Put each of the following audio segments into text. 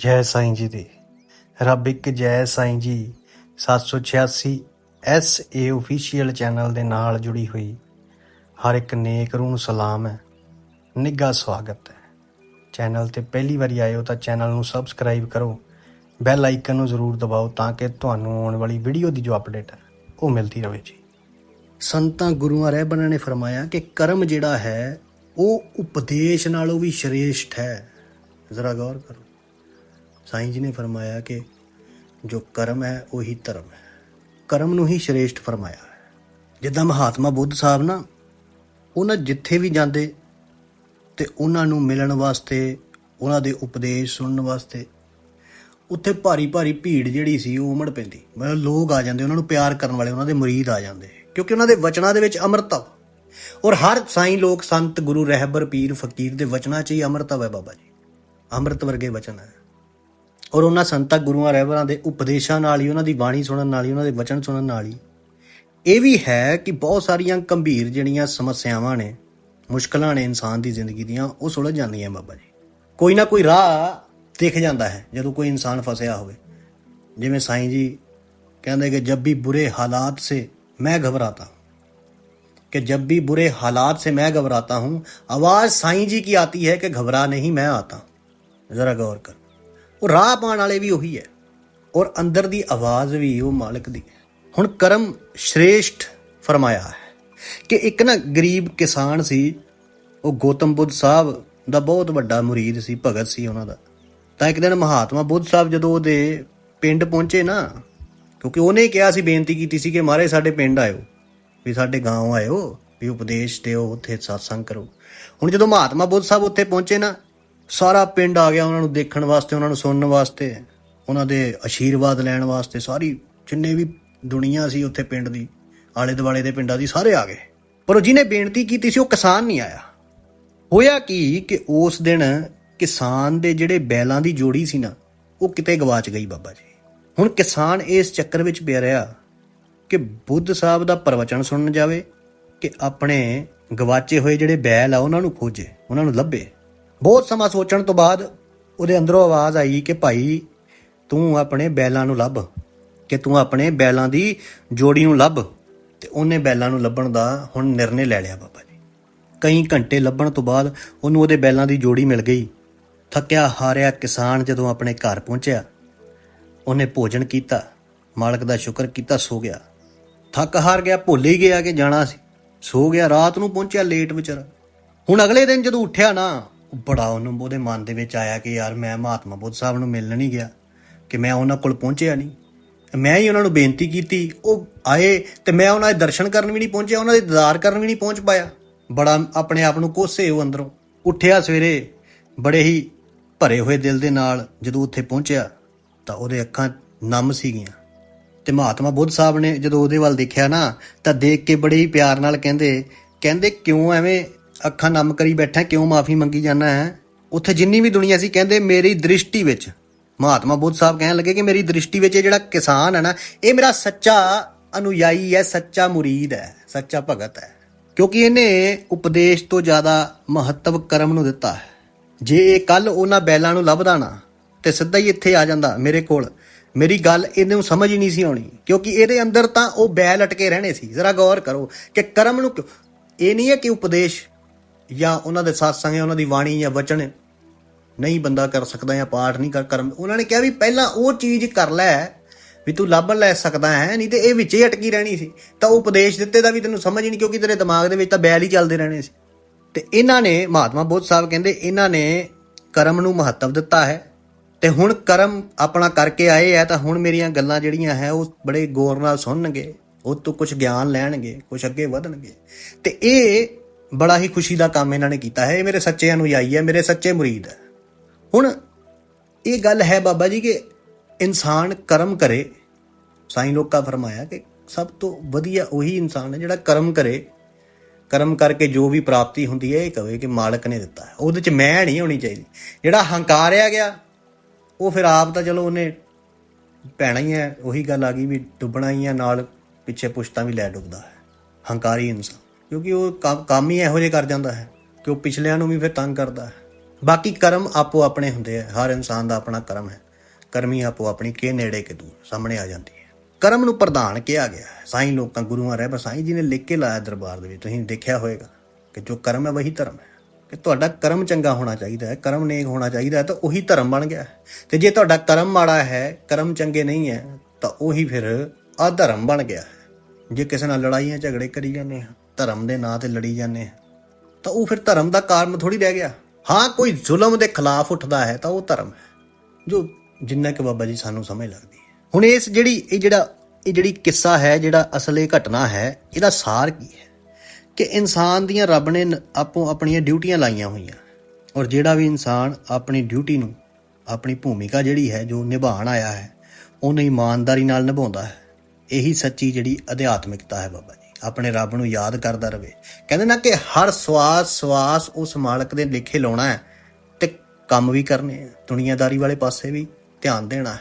ਜੈ ਸਾਈਂ ਜੀ ਦੀ। ਰੱਬ ਇੱਕ ਜੈ ਸਾਈਂ ਜੀ 786 ਐਸ ਏ ਅਫੀਸ਼ੀਅਲ ਚੈਨਲ ਦੇ ਨਾਲ ਜੁੜੀ ਹੋਈ। ਹਰ ਇੱਕ ਨੇਕ ਰੂਹ ਨੂੰ ਸਲਾਮ ਹੈ। ਨਿੱਘਾ ਸਵਾਗਤ ਹੈ। ਚੈਨਲ ਤੇ ਪਹਿਲੀ ਵਾਰੀ ਆਏ ਹੋ ਤਾਂ ਚੈਨਲ ਨੂੰ ਸਬਸਕ੍ਰਾਈਬ ਕਰੋ। ਬੈਲ ਆਈਕਨ ਨੂੰ ਜ਼ਰੂਰ ਦਬਾਓ ਤਾਂ ਕਿ ਤੁਹਾਨੂੰ ਆਉਣ ਵਾਲੀ ਵੀਡੀਓ ਦੀ ਜੋ ਅਪਡੇਟ ਹੈ, ਉਹ ਮਿਲਦੀ ਰਹੇ ਜੀ। ਸੰਤਾਂ ਗੁਰੂਆਂ ਰਹਿਬਰਾਂ ਨੇ ਫਰਮਾਇਆ ਕਿ ਕਰਮ ਜਿਹੜਾ ਹੈ, ਉਹ ਉਪਦੇਸ਼ ਨਾਲੋਂ ਵੀ ਸ਼੍ਰੇਸ਼ਟ ਹੈ। ਜ਼ਰਾ ਗੌਰ ਕਰੋ। ਸਾਈਂ ਜੀ ਨੇ ਫਰਮਾਇਆ ਕਿ ਜੋ ਕਰਮ ਹੈ, ਉਹੀ ਧਰਮ ਹੈ। ਕਰਮ ਨੂੰ ਹੀ ਸ਼੍ਰੇਸ਼ਟ ਫਰਮਾਇਆ ਹੈ। ਜਿੱਦਾਂ ਮਹਾਤਮਾ ਬੁੱਧ ਸਾਹਿਬ ਨਾ, ਉਹਨਾਂ ਜਿੱਥੇ ਵੀ ਜਾਂਦੇ ਤੇ ਉਹਨਾਂ ਨੂੰ ਮਿਲਣ ਵਾਸਤੇ, ਉਹਨਾਂ ਦੇ ਉਪਦੇਸ਼ ਸੁਣਨ ਵਾਸਤੇ, ਉੱਥੇ ਭਾਰੀ ਭਾਰੀ ਭੀੜ ਜਿਹੜੀ ਸੀ, ਉਹ ਉਮੜ ਪੈਂਦੀ। ਮਤਲਬ ਲੋਕ ਆ ਜਾਂਦੇ, ਉਹਨਾਂ ਨੂੰ ਪਿਆਰ ਕਰਨ ਵਾਲੇ, ਉਹਨਾਂ ਦੇ ਮੁਰੀਦ ਆ ਜਾਂਦੇ। ਕਿਉਂਕਿ ਉਹਨਾਂ ਦੇ ਵਚਨਾਂ ਦੇ ਵਿੱਚ ਅੰਮ੍ਰਿਤਤਾ ਔਰ ਹਰ ਸਾਈਂ ਲੋਕ, ਸੰਤ, ਗੁਰੂ, ਰਹਿਬਰ, ਪੀਰ, ਫਕੀਰ ਦੇ ਵਚਨਾਂ 'ਚ ਹੀ ਅੰਮ੍ਰਿਤਤਾ ਹੈ ਬਾਬਾ ਜੀ। ਅੰਮ੍ਰਿਤ ਵਰਗੇ ਵਚਨ ਹੈ। ਔਰ ਉਹਨਾਂ ਸੰਤਾਂ ਗੁਰੂਆਂ ਰਹਿਬਰਾਂ ਦੇ ਉਪਦੇਸ਼ਾਂ ਨਾਲ ਹੀ ਉਹਨਾਂ ਦੀ ਬਾਣੀ ਸੁਣਨ ਨਾਲ ਹੀ ਉਹਨਾਂ ਦੇ ਵਚਨ ਸੁਣਨ ਨਾਲ ਹੀ ਇਹ ਵੀ ਹੈ ਕਿ ਬਹੁਤ ਸਾਰੀਆਂ ਗੰਭੀਰ ਜਿਹੜੀਆਂ ਸਮੱਸਿਆਵਾਂ ਨੇ ਮੁਸ਼ਕਲਾਂ ਨੇ ਇਨਸਾਨ ਦੀ ਜ਼ਿੰਦਗੀ ਦੀਆਂ ਉਹ ਸੁਲਝ ਜਾਂਦੀਆਂ ਬਾਬਾ ਜੀ ਕੋਈ ਨਾ ਕੋਈ ਰਾਹ ਦਿਖ ਜਾਂਦਾ ਹੈ ਜਦੋਂ ਕੋਈ ਇਨਸਾਨ ਫਸਿਆ ਹੋਵੇ ਜਿਵੇਂ ਸਾਈਂ ਜੀ ਕਹਿੰਦੇ ਕਿ ਜਬ ਵੀ ਬੁਰੇ ਹਾਲਾਤ ਸੇ ਮੈਂ ਘਬਰਾਤਾ हूं कि जब भी बुरे हालात से मैं घबराता हूं आवाज साईं जी की आती है कि घबरा नहीं मैं आता जरा गौर कर ਉਹ ਰਾਹ ਪਾਣ ਵਾਲੇ ਵੀ ਉਹੀ ਹੈ। ਔਰ ਅੰਦਰ ਦੀ ਆਵਾਜ਼ ਵੀ ਉਹ ਮਾਲਕ ਦੀ। ਹੁਣ ਕਰਮ ਸ਼੍ਰੇਸ਼ਟ ਫਰਮਾਇਆ ਹੈ ਕਿ ਇੱਕ ਨਾ ਗਰੀਬ ਕਿਸਾਨ ਸੀ, ਉਹ ਗੋਤਮ ਬੁੱਧ ਸਾਹਿਬ ਦਾ ਬਹੁਤ ਵੱਡਾ murid ਸੀ, ਭਗਤ ਸੀ ਉਹਨਾਂ ਦਾ। ਤਾਂ ਇੱਕ ਦਿਨ ਮਹਾਤਮਾ ਬੁੱਧ ਸਾਹਿਬ ਜਦੋਂ ਉਹਦੇ ਪਿੰਡ ਪਹੁੰਚੇ ਨਾ, ਕਿਉਂਕਿ ਉਹਨੇ ਕਿਹਾ ਸੀ, ਬੇਨਤੀ ਕੀਤੀ ਸੀ ਕਿ ਮਹਾਰਾਜ ਸਾਡੇ ਪਿੰਡ ਆਇਓ, ਵੀ ਸਾਡੇ ਗਾਂਵ ਆਇਓ, ਵੀ ਉਪਦੇਸ਼ ਦਿਓ, ਉੱਥੇ satsang ਕਰੋ। ਹੁਣ ਜਦੋਂ ਮਹਾਤਮਾ ਬੁੱਧ ਸਾਹਿਬ ਉੱਥੇ ਪਹੁੰਚੇ ਨਾ ਸਾਰਾ ਪਿੰਡ ਆ ਗਿਆ ਉਹਨਾਂ ਨੂੰ ਦੇਖਣ ਵਾਸਤੇ, ਉਹਨਾਂ ਨੂੰ ਸੁਣਨ ਵਾਸਤੇ, ਉਹਨਾਂ ਦੇ ਆਸ਼ੀਰਵਾਦ ਲੈਣ ਵਾਸਤੇ, ਸਾਰੀ ਜਿੰਨੇ ਵੀ ਦੁਨੀਆ ਸੀ ਉੱਥੇ ਪਿੰਡ ਦੀ ਆਲੇ ਦੁਆਲੇ ਦੇ ਪਿੰਡਾਂ ਦੀ ਸਾਰੇ ਆ ਗਏ। ਪਰ ਉਹ ਜਿਹਨੇ ਬੇਨਤੀ ਕੀਤੀ ਸੀ, ਉਹ ਕਿਸਾਨ ਨਹੀਂ ਆਇਆ। ਹੋਇਆ ਕੀ ਕਿ ਉਸ ਦਿਨ ਕਿਸਾਨ ਦੇ ਜਿਹੜੇ ਬੈਲਾਂ ਦੀ ਜੋੜੀ ਸੀ ਨਾ, ਉਹ ਕਿਤੇ ਗਵਾਚ ਗਈ ਬਾਬਾ ਜੀ। ਹੁਣ ਕਿਸਾਨ ਇਸ ਚੱਕਰ ਵਿੱਚ ਪਿਆ ਰਿਹਾ ਕਿ ਬੁੱਧ ਸਾਹਿਬ ਦਾ ਪ੍ਰਵਚਨ ਸੁਣਨ ਜਾਵੇ, ਕਿ ਆਪਣੇ ਗਵਾਚੇ ਹੋਏ ਜਿਹੜੇ ਬੈਲ ਆ, ਉਹਨਾਂ ਨੂੰ ਖੋਜੇ, ਉਹਨਾਂ ਨੂੰ ਲੱਭੇ। ਬਹੁਤ ਸਮਾਂ ਸੋਚਣ ਤੋਂ ਬਾਅਦ ਉਹਦੇ ਅੰਦਰੋਂ ਆਵਾਜ਼ ਆਈ ਕਿ ਭਾਈ ਤੂੰ ਆਪਣੇ ਬੈਲਾਂ ਨੂੰ ਲੱਭ, ਕਿ ਤੂੰ ਆਪਣੇ ਬੈਲਾਂ ਦੀ ਜੋੜੀ ਨੂੰ ਲੱਭ ਤੇ ਉਹਨੇ ਬੈਲਾਂ ਨੂੰ ਲੱਭਣ ਦਾ ਹੁਣ ਨਿਰਣੇ ਲੈ ਲਿਆ ਬਾਬਾ ਜੀ। ਕਈ ਘੰਟੇ ਲੱਭਣ ਤੋਂ ਬਾਅਦ ਉਹਨੂੰ ਉਹਦੇ ਬੈਲਾਂ ਦੀ ਜੋੜੀ ਮਿਲ ਗਈ। ਥੱਕਿਆ ਹਾਰਿਆ ਕਿਸਾਨ ਜਦੋਂ ਆਪਣੇ ਘਰ ਪਹੁੰਚਿਆ, ਉਹਨੇ ਭੋਜਨ ਕੀਤਾ, ਮਾਲਕ ਦਾ ਸ਼ੁਕਰ ਕੀਤਾ, ਸੋ ਗਿਆ। ਥੱਕ ਹਾਰ ਗਿਆ, ਭੁੱਲ ਹੀ ਗਿਆ ਕਿ ਜਾਣਾ ਸੀ। ਸੋ ਗਿਆ, ਰਾਤ ਨੂੰ ਪਹੁੰਚਿਆ ਲੇਟ ਵਿਚਾਰਾ। ਹੁਣ ਅਗਲੇ ਦਿਨ ਜਦੋਂ ਉੱਠਿਆ ਨਾ ਬੜਾ ਉਹਨੂੰ ਉਹਦੇ ਮਨ ਦੇ ਵਿੱਚ ਆਇਆ ਕਿ ਯਾਰ ਮੈਂ ਮਹਾਤਮਾ ਬੁੱਧ ਸਾਹਿਬ ਨੂੰ ਮਿਲਣ ਨਹੀਂ ਗਿਆ, ਕਿ ਮੈਂ ਉਹਨਾਂ ਕੋਲ ਪਹੁੰਚਿਆ ਨਹੀਂ। ਮੈਂ ਹੀ ਉਹਨਾਂ ਨੂੰ ਬੇਨਤੀ ਕੀਤੀ, ਉਹ ਆਏ ਤੇ ਮੈਂ ਉਹਨਾਂ ਦੇ ਦਰਸ਼ਨ ਕਰਨ ਵੀ ਨਹੀਂ ਪਹੁੰਚਿਆ, ਉਹਨਾਂ ਦੇ ਦੀਦਾਰ ਕਰਨ ਵੀ ਨਹੀਂ ਪਹੁੰਚ ਪਾਇਆ। ਬੜਾ ਆਪਣੇ ਆਪ ਨੂੰ ਕੋਸੇ ਉਹ ਅੰਦਰੋਂ। ਉੱਠਿਆ ਸਵੇਰੇ, ਬੜੇ ਹੀ ਭਰੇ ਹੋਏ ਦਿਲ ਦੇ ਨਾਲ ਜਦੋਂ ਉੱਥੇ ਪਹੁੰਚਿਆ, ਤਾਂ ਉਹਦੇ ਅੱਖਾਂ ਨਮ ਸੀਗੀਆਂ। ਤੇ ਮਹਾਤਮਾ ਬੁੱਧ ਸਾਹਿਬ ਨੇ ਜਦੋਂ ਉਹਦੇ ਵੱਲ ਦੇਖਿਆ ਨਾ, ਤਾਂ ਦੇਖ ਕੇ ਬੜੇ ਹੀ ਪਿਆਰ ਨਾਲ ਕਹਿੰਦੇ ਕਹਿੰਦੇ ਕਿਉਂ ਐਵੇਂ ਅੱਖਾਂ ਨਮ ਕਰੀ ਬੈਠਾ, ਕਿਉਂ ਮਾਫੀ ਮੰਗੀ ਜਾਂਦਾ ਹੈ? ਉੱਥੇ ਜਿੰਨੀ ਵੀ ਦੁਨੀਆ ਸੀ, ਕਹਿੰਦੇ ਮੇਰੀ ਦ੍ਰਿਸ਼ਟੀ ਵਿੱਚ, ਮਹਾਤਮਾ ਬੁੱਧ ਸਾਹਿਬ ਕਹਿਣ ਲੱਗੇ ਕਿ ਮੇਰੀ ਦ੍ਰਿਸ਼ਟੀ ਵਿੱਚ ਇਹ ਜਿਹੜਾ ਕਿਸਾਨ ਹੈ ਨਾ, ਇਹ ਮੇਰਾ ਸੱਚਾ ਅਨੁਯਾਈ ਹੈ, ਸੱਚਾ ਮੁਰੀਦ ਹੈ, ਸੱਚਾ ਭਗਤ ਹੈ। ਕਿਉਂਕਿ ਇਹਨੇ ਉਪਦੇਸ਼ ਤੋਂ ਜ਼ਿਆਦਾ ਮਹੱਤਵ ਕਰਮ ਨੂੰ ਦਿੱਤਾ ਹੈ। ਜੇ ਇਹ ਕੱਲ ਉਹਨਾਂ ਬੈਲਾਂ ਨੂੰ ਲੱਭਦਾ ਨਾ, ਤੇ ਸਿੱਧਾ ਹੀ ਇੱਥੇ ਆ ਜਾਂਦਾ, ਮੇਰੇ ਕੋਲ। ਮੇਰੀ ਗੱਲ ਇਹਨੂੰ ਸਮਝ ਹੀ ਨਹੀਂ ਸੀ ਆਉਣੀ, ਕਿਉਂਕਿ ਇਹਦੇ ਅੰਦਰ ਤਾਂ ਉਹ ਬੈਲ ਅਟਕੇ ਰਹਿਣੇ ਸੀ। ਜ਼ਰਾ ਗੌਰ ਕਰੋ ਕਿ ਕਰਮ ਨੂੰ ਕਿਉਂ- ਇਹ ਨਹੀਂ ਹੈ ਕਿ ਉਪਦੇਸ਼ ਜਾਂ ਉਹਨਾਂ ਦੇ satsang ਜਾਂ ਉਹਨਾਂ ਦੀ ਬਾਣੀ ਜਾਂ ਵਚਨ ਨਹੀਂ ਬੰਦਾ ਕਰ ਸਕਦਾ ਜਾਂ ਪਾਠ ਨਹੀਂ ਕਰ ਕਰਮ ਉਹਨਾਂ ਨੇ ਕਿਹਾ ਵੀ ਪਹਿਲਾਂ ਉਹ ਚੀਜ਼ ਕਰ ਲੈ ਵੀ ਤੂੰ ਲੱਭ ਲੈ ਸਕਦਾ ਹੈ, ਨਹੀਂ ਤੇ ਇਹ ਵਿੱਚ ਹੀ ਅਟਕੀ ਰਹਿਣੀ ਸੀ। ਤਾਂ ਉਹ ਉਪਦੇਸ਼ ਦਿੱਤੇ ਦਾ ਵੀ ਤੈਨੂੰ ਸਮਝ ਹੀ ਨਹੀਂ ਕਿਉਂਕਿ ਤੇਰੇ ਦਿਮਾਗ ਦੇ ਵਿੱਚ ਤਾਂ ਬੈਲ ਹੀ ਚੱਲਦੇ ਰਹਿਣੇ ਸੀ। ਤੇ ਇਹਨਾਂ ਨੇ, ਮਹਾਤਮਾ ਬੁੱਧ ਸਾਹਿਬ ਕਹਿੰਦੇ, ਇਹਨਾਂ ਨੇ ਕਰਮ ਨੂੰ ਮਹੱਤਵ ਦਿੱਤਾ ਹੈ। ਤੇ ਹੁਣ ਕਰਮ ਆਪਣਾ ਕਰਕੇ ਆਏ ਆ, ਤਾਂ ਹੁਣ ਮੇਰੀਆਂ ਗੱਲਾਂ ਜਿਹੜੀਆਂ ਹੈ, ਉਹ ਬੜੇ ਗੌਰ ਨਾਲ ਸੁਣਨਗੇ। ਉਹ ਤੋਂ ਕੁਝ ਗਿਆਨ ਲੈਣਗੇ ਕੁਝ ਅੱਗੇ ਵਧਣਗੇ। ਤੇ ਇਹ ਬੜਾ ਹੀ ਖੁਸ਼ੀ ਦਾ ਕੰਮ ਇਹਨਾਂ ਨੇ ਕੀਤਾ ਹੈ। ਇਹ ਮੇਰੇ ਸੱਚੇ ਅਨੁਯਾਈ ਹੈ, ਮੇਰੇ ਸੱਚੇ ਮੁਰੀਦ ਹੈ। ਹੁਣ ਇਹ ਗੱਲ ਹੈ ਬਾਬਾ ਜੀ ਕਿ ਇਨਸਾਨ ਕਰਮ ਕਰੇ, ਸਾਈਂ ਲੋਕਾਂ ਫਰਮਾਇਆ ਕਿ ਸਭ ਤੋਂ ਵਧੀਆ ਉਹੀ ਇਨਸਾਨ ਹੈ ਜਿਹੜਾ ਕਰਮ ਕਰੇ। ਕਰਮ ਕਰਕੇ ਜੋ ਵੀ ਪ੍ਰਾਪਤੀ ਹੁੰਦੀ ਹੈ, ਇਹ ਕਵੇ ਕਿ ਮਾਲਕ ਨੇ ਦਿੱਤਾ ਹੈ। ਉਹਦੇ ਚ ਮੈਂ ਨਹੀਂ ਹੋਣੀ ਚਾਹੀਦੀ। ਜਿਹੜਾ ਹੰਕਾਰਿਆ ਗਿਆ, ਉਹ ਫਿਰ ਆਪ ਤਾਂ ਚਲੋ ਉਹਨੇ ਪੈਣਾ ਹੀ ਹੈ। ਉਹੀ ਗੱਲ ਆ ਗਈ ਵੀ ਡੁੱਬਣਾ ਹੀ ਹੈ, ਨਾਲ ਪਿੱਛੇ ਪੁਸ਼ਤਾਂ ਵੀ ਲੈ ਡੁੱਬਦਾ ਹੈ। ਹੰਕਾਰੀ ਇਨਸਾਨ। ਕਿਉਂਕਿ ਉਹ ਕੰਮ ਕੰਮ ਹੀ ਇਹੋ ਜਿਹੇ ਕਰ ਜਾਂਦਾ ਹੈ ਕਿ ਉਹ ਪਿਛਲਿਆਂ ਨੂੰ ਵੀ ਫਿਰ ਤੰਗ ਕਰਦਾ ਹੈ। ਬਾਕੀ ਕਰਮ ਆਪੋ ਆਪਣੇ ਹੁੰਦੇ ਆ। ਹਰ ਇਨਸਾਨ ਦਾ ਆਪਣਾ ਕਰਮ ਹੈ। ਕਰਮੀ ਆਪੋ ਆਪਣੀ ਕੇ ਨੇੜੇ ਕੇ ਦੂਰ, ਸਾਹਮਣੇ ਆ ਜਾਂਦੀ ਹੈ। ਕਰਮ ਨੂੰ ਪ੍ਰਧਾਨ ਕਿਹਾ ਗਿਆ ਹੈ। ਸਾਈਂ ਲੋਕਾਂ, ਗੁਰੂਆਂ ਰਹਿਬਰ ਸਾਈਂ ਜੀ ਨੇ ਲਿਖ ਕੇ ਲਾਇਆ ਦਰਬਾਰ ਦੇ ਵਿੱਚ, ਤੁਸੀਂ ਦੇਖਿਆ ਹੋਵੇਗਾ ਕਿ ਜੋ ਕਰਮ ਹੈ ਵਹੀ ਧਰਮ ਹੈ। ਕਿ ਤੁਹਾਡਾ ਕਰਮ ਚੰਗਾ ਹੋਣਾ ਚਾਹੀਦਾ ਹੈ, ਕਰਮ ਨੇਕ ਹੋਣਾ ਚਾਹੀਦਾ ਹੈ, ਤਾਂ ਉਹੀ ਧਰਮ ਬਣ ਗਿਆ ਹੈ। ਤੇ ਜੇ ਤੁਹਾਡਾ ਕਰਮ ਮਾੜਾ ਹੈ, ਕਰਮ ਚੰਗੇ ਨਹੀਂ ਹੈ, ਤਾਂ ਉਹੀ ਫਿਰ ਅਧਰਮ ਬਣ ਗਿਆ ਹੈ। ਜੇ ਕਿਸੇ ਨਾਲ ਲੜਾਈਆਂ, ਝਗੜੇ ਕਰੀ ਜਾਂਦੇ ਆ ਧਰਮ ਦੇ ਨਾਂ ਤੇ ਲੜੀ ਜਾਂਦੇ ਆ, ਤਾਂ ਉਹ ਫਿਰ ਧਰਮ ਦਾ ਕਾਰਨ ਥੋੜੀ ਰਹਿ ਗਿਆ। ਹਾਂ, ਕੋਈ ਜ਼ੁਲਮ ਦੇ ਖਿਲਾਫ ਉੱਠਦਾ ਹੈ, ਤਾਂ ਉਹ ਧਰਮ ਹੈ, ਜੋ ਜਿੰਨਾ ਕਿ ਬਾਬਾ ਜੀ ਸਾਨੂੰ ਸਮਝ ਲੱਗਦੀ ਹੈ। ਹੁਣ ਇਸ ਜਿਹੜੀ, ਇਹ ਜਿਹੜਾ, ਇਹ ਜਿਹੜੀ ਕਿੱਸਾ ਹੈ, ਜਿਹੜਾ ਅਸਲ ਇਹ ਘਟਨਾ ਹੈ, ਇਹਦਾ ਸਾਰ ਕੀ ਹੈ? ਕਿ ਇਨਸਾਨ ਦੀਆਂ ਰੱਬ ਨੇ, ਆਪੋ ਆਪਣੀਆਂ ਡਿਊਟੀਆਂ ਲਾਈਆਂ ਹੋਈਆਂ, ਔਰ ਜਿਹੜਾ ਵੀ ਇਨਸਾਨ ਆਪਣੀ ਡਿਊਟੀ ਨੂੰ, ਆਪਣੀ ਭੂਮਿਕਾ ਜਿਹੜੀ ਹੈ, ਜੋ ਨਿਭਾਉਣ ਆਇਆ ਹੈ, ਉਹਨੂੰ ਇਮਾਨਦਾਰੀ ਨਾਲ ਨਿਭਾਉਂਦਾ ਹੈ, ਇਹੀ ਸੱਚੀ ਜਿਹੜੀ ਅਧਿਆਤਮਿਕਤਾ ਹੈ ਬਾਬਾ ਜੀ। ਆਪਣੇ ਰੱਬ ਨੂੰ ਯਾਦ ਕਰਦਾ ਰਵੇ। ਕਹਿੰਦੇ ਨਾ ਕਿ ਹਰ ਸਵਾਸ ਸਵਾਸ ਉਸ ਮਾਲਕ ਦੇ ਲਿਖੇ ਲਾਉਣਾ ਹੈ ਤੇ ਕੰਮ ਵੀ ਕਰਨੇ ਆ ਦੁਨੀਆਦਾਰੀ ਵਾਲੇ ਪਾਸੇ ਵੀ ਧਿਆਨ ਦੇਣਾ ਹੈ।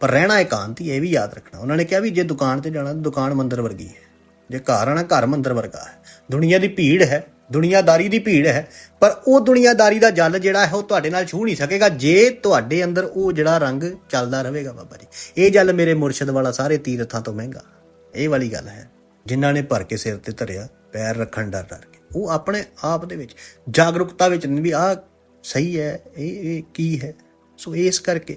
ਪਰ ਰਹਿਣਾ ਇਕਾਂਤ ਹੀ ਇਹ ਵੀ ਯਾਦ ਰੱਖਣਾ। ਉਹਨਾਂ ਨੇ ਕਿਹਾ ਵੀ ਜੇ ਦੁਕਾਨ ਤੇ ਜਾਣਾ ਤਾਂ ਦੁਕਾਨ ਮੰਦਰ ਵਰਗੀ ਹੈ। ਜੇ ਘਰ ਆਣਾ ਘਰ ਮੰਦਰ ਵਰਗਾ ਹੈ। ਦੁਨੀਆ ਦੀ ਭੀੜ ਹੈ, ਦੁਨੀਆਦਾਰੀ ਦੀ ਭੀੜ ਹੈ, ਪਰ ਉਹ ਦੁਨੀਆਦਾਰੀ ਦਾ ਜਲ ਜਿਹੜਾ ਹੈ ਉਹ ਤੁਹਾਡੇ ਨਾਲ ਛੂ ਨਹੀਂ ਸਕੇਗਾ। ਜੇ ਤੁਹਾਡੇ ਅੰਦਰ ਉਹ ਜਿਹੜਾ ਰੰਗ ਚੱਲਦਾ ਰਹੇਗਾ ਬਾਬਾ ਜੀ, ਇਹ ਜਲ ਮੇਰੇ ਮੁਰਸ਼ਿਦ ਵਾਲਾ ਸਾਰੇ ਤੀਰਥਾਂ ਤੋਂ ਮਹਿੰਗਾ। ਇਹ ਵਾਲੀ ਗੱਲ ਹੈ। ਜਿਨ੍ਹਾਂ ਨੇ ਭਰ ਕੇ ਸਿਰ ਤੇ ਧਰਿਆ, ਪੈਰ ਰੱਖਣ ਡਰ ਡਰ ਕੇ। ਉਹ ਆਪਣੇ ਆਪ ਦੇ ਵਿੱਚ, ਜਾਗਰੂਕਤਾ ਵਿੱਚ ਵੀ ਆਹ ਸਹੀ ਹੈ, ਇਹ ਇਹ ਕੀ ਹੈ? ਸੋ ਇਸ ਕਰਕੇ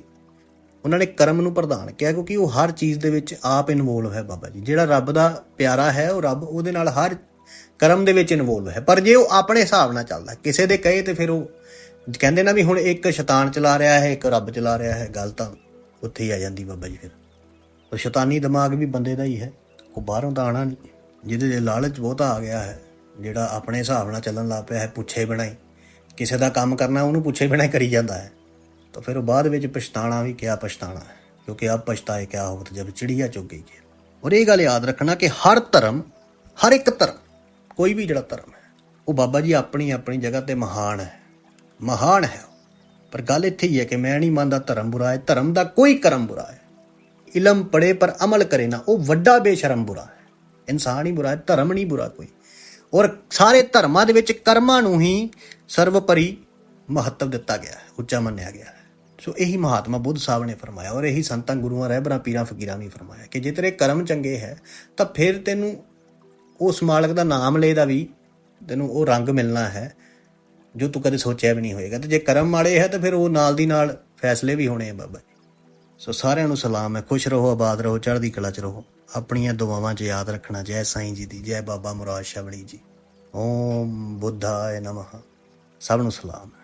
ਉਹਨਾਂ ਨੇ ਕਰਮ ਨੂੰ ਪ੍ਰਧਾਨ ਕਿਹਾ, ਕਿਉਂਕਿ ਉਹ ਹਰ ਚੀਜ਼ ਦੇ ਵਿੱਚ ਆਪ ਇਨਵੋਲਵ ਹੈ ਬਾਬਾ ਜੀ। ਜਿਹੜਾ ਰੱਬ ਦਾ ਪਿਆਰਾ ਹੈ, ਉਹ ਰੱਬ ਉਹਦੇ ਨਾਲ ਹਰ ਕਰਮ ਦੇ ਵਿੱਚ ਇਨਵੋਲਵ ਹੈ। ਪਰ ਜੇ ਉਹ ਆਪਣੇ ਹਿਸਾਬ ਨਾਲ ਚੱਲਦਾ, ਕਿਸੇ ਦੇ ਕਹੇ ਤੇ ਫਿਰ ਉਹ ਕਹਿੰਦੇ ਨਾ ਵੀ ਹੁਣ ਇੱਕ ਸ਼ੈਤਾਨ ਚਲਾ ਰਿਹਾ ਹੈ, ਇੱਕ ਰੱਬ ਚਲਾ ਰਿਹਾ ਹੈ, ਗੱਲ ਤਾਂ ਉੱਥੇ ਹੀ ਆ ਜਾਂਦੀ ਬਾਬਾ ਜੀ ਫਿਰ। ਉਹ ਸ਼ੈਤਾਨੀ ਦਿਮਾਗ ਵੀ ਬੰਦੇ ਦਾ ਹੀ ਹੈ। ਉਹ ਬਾਹਰੋਂ ਤਾਂ ਆਣਾ ਨਹੀਂ। ਜਿਹਦੇ ਦੇ ਲਾਲਚ ਬਹੁਤਾ ਆ ਗਿਆ ਹੈ, ਜਿਹੜਾ ਆਪਣੇ ਹਿਸਾਬ ਨਾਲ ਚੱਲਣ ਲੱਗ ਪਿਆ ਹੈ ਪੁੱਛੇ ਬਿਨਾਂ ਕਿਸੇ ਦਾ ਕੰਮ ਕਰਨਾ, ਉਹਨੂੰ ਪੁੱਛੇ ਬਿਨਾਂ ਕਰੀ ਜਾਂਦਾ ਹੈ। ਤਾਂ ਫਿਰ ਉਹ ਬਾਅਦ ਵਿੱਚ ਪਛਤਾਣਾ ਵੀ ਕਿਆ ਪਛਤਾਣਾ ਹੈ, ਕਿਉਂਕਿ ਆਪ ਪਛਤਾਏ ਕਿਆ ਹੋਤ ਜਦ ਚਿੜੀਆ ਚੁੱਗ ਗਈ ਹੈ ਔਰ ਇਹ ਗੱਲ ਯਾਦ ਰੱਖਣਾ ਕਿ ਹਰ ਧਰਮ, ਹਰ ਇੱਕ ਧਰਮ, ਕੋਈ ਵੀ ਜਿਹੜਾ ਧਰਮ ਹੈ, ਉਹ ਬਾਬਾ ਜੀ ਆਪਣੀ ਆਪਣੀ ਜਗ੍ਹਾ ਤੇ ਮਹਾਨ ਹੈ। ਮਹਾਨ ਹੈ ਪਰ ਗੱਲ ਇੱਥੇ ਹੀ ਹੈ ਕਿ ਮੈਂ ਨਹੀਂ ਮੰਨਦਾ ਧਰਮ ਬੁਰਾ ਹੈ, ਧਰਮ ਦਾ ਕੋਈ ਕਰਮ ਬੁਰਾ ਹੈ। ਇਲਮ ਪੜੇ ਪਰ ਅਮਲ ਕਰੇ ਨਾ, ਉਹ ਵੱਡਾ ਬੇਸ਼ਰਮ ਬੁਰਾ ਹੈ। ਇਨਸਾਨ ਹੀ ਬੁਰਾ ਹੈ, ਧਰਮ ਨਹੀਂ ਬੁਰਾ ਕੋਈ। ਔਰ ਸਾਰੇ ਧਰਮਾਂ ਦੇ ਵਿੱਚ ਕਰਮਾਂ ਨੂੰ ਹੀ ਸਰਵਪਰੀ ਮਹੱਤਵ ਦਿੱਤਾ ਗਿਆ ਹੈ, ਉੱਚਾ ਮੰਨਿਆ ਗਿਆ ਹੈ। ਸੋ ਇਹੀ ਮਹਾਤਮਾ ਬੁੱਧ ਸਾਹਿਬ ਨੇ ਫਰਮਾਇਆ ਔਰ ਇਹੀ ਸੰਤਾਂ ਗੁਰੂਆਂ, ਰਹਿਬਰਾਂ, ਪੀਰਾਂ, ਫਕੀਰਾਂ ਨੇ ਫਰਮਾਇਆ ਕਿ ਜੇ ਤੇਰੇ ਕਰਮ ਚੰਗੇ ਹੈ, ਤਾਂ ਫਿਰ ਤੈਨੂੰ ਉਸ ਮਾਲਕ ਦਾ ਨਾਮ ਲੈ ਦਾ ਵੀ ਤੈਨੂੰ ਉਹ ਰੰਗ ਮਿਲਣਾ ਹੈ ਜੋ ਤੂੰ ਕਦੇ ਸੋਚਿਆ ਵੀ ਨਹੀਂ ਹੋਏਗਾ। ਤੇ ਜੇ ਕਰਮ ਮਾੜੇ ਹੈ, ਤਾਂ ਫਿਰ ਉਹ ਨਾਲ ਦੀ ਨਾਲ ਫੈਸਲੇ ਵੀ ਹੋਣੇ ਆ ਬਾਬਾ ਸੋ ਸਾਰਿਆਂ ਨੂੰ ਸਲਾਮ ਹੈ ਖੁਸ਼ ਰਹੋ, ਆਬਾਦ ਰਹੋ, ਚੜ੍ਹਦੀ ਕਲਾ ਚ ਰਹੋ। ਆਪਣੀਆਂ ਦੁਆਵਾਂ 'ਚ ਯਾਦ ਰੱਖਣਾ, ਜੈ ਸਾਈਂ ਜੀ ਦੀ, ਜੈ ਬਾਬਾ ਮੁਰਾਦ ਸ਼ਵਣੀ ਜੀ। ਓਮ ਬੁੱਧਾਏ ਨਮः। ਸਭ ਨੂੰ ਸਲਾਮ।